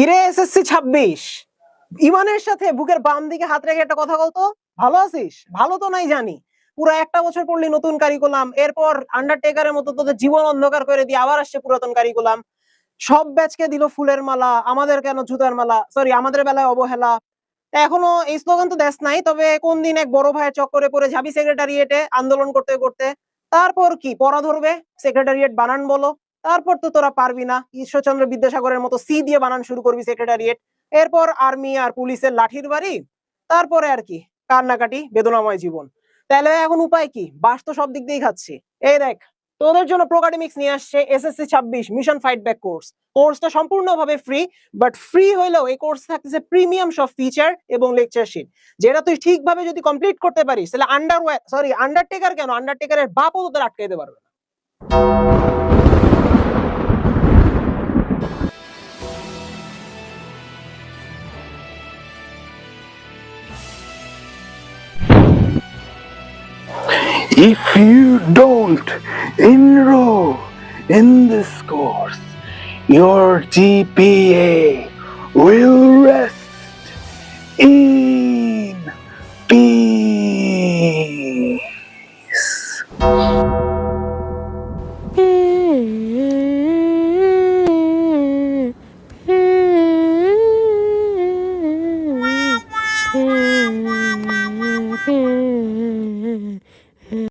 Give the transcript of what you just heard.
কিরে এসএসসি ছাব্বিশ? ইমানের সাথে বুকের বাম দিকে হাত রেখে একটা কথা বলতো? ভালো আছিস? ভালো তো নাই জানি। পুরো একটা বছর পড়লি নতুন কারিকুলাম এরপর আন্ডারটেকারের মতো তোদের জীবন অন্ধকার করে দিয়ে আবার আসছে পুরাতন কারিকুলাম সব ব্যাচকে দিল ফুলের মালা, আমাদের কেন জুতার মালা? সরি আমাদের বেলায় অবহেলা। এখনও এই স্লোগান তো দেশ নাই, তবে কোন দিন এক বড় ভাইয়ের চক্করে পড়ে যাবি সেক্রেটারিয়েটে আন্দোলন করতে করতে? তারপর কি, পড়া ধরবে? সেক্রেটারিয়েট বানান বলো। তারপর তো তোরা পারবি না। ঈশ্বরচন্দ্র বিদ্যাসাগরের মতো সি দিয়ে বানান শুরু করবি সেক্রেটারিয়েট এরপর আর্মি আর পুলিশের লাঠির বাড়ি। তারপরে আর কি, কান্নাকাটি, বেদনাময় জীবন। তাহলে এখন উপায় কি? বাস তো সব দিক দিয়েই খাচ্ছি। এই দেখ, তোদের জন্য প্রোকাডেমিক্স নিয়ে আসছে এসএসসি ছাব্বিশ মিশন ফাইট ব্যাক কোর্স কোর্সটা সম্পূর্ণভাবে ফ্রি বাট ফ্রি হইলেও এই কোর্স থাকতেছে প্রিমিয়াম সব ফিচার এবং লেকচার শিট যেটা তুই ঠিকভাবে যদি কমপ্লিট করতে পারিস, তাহলে আন্ডার সরি আন্ডারটেকার কেন? আন্ডারটেকারের বাপও তোদের আটকে দিতে পারবে না। If you don't enroll in this course, your GPA will rest in peace.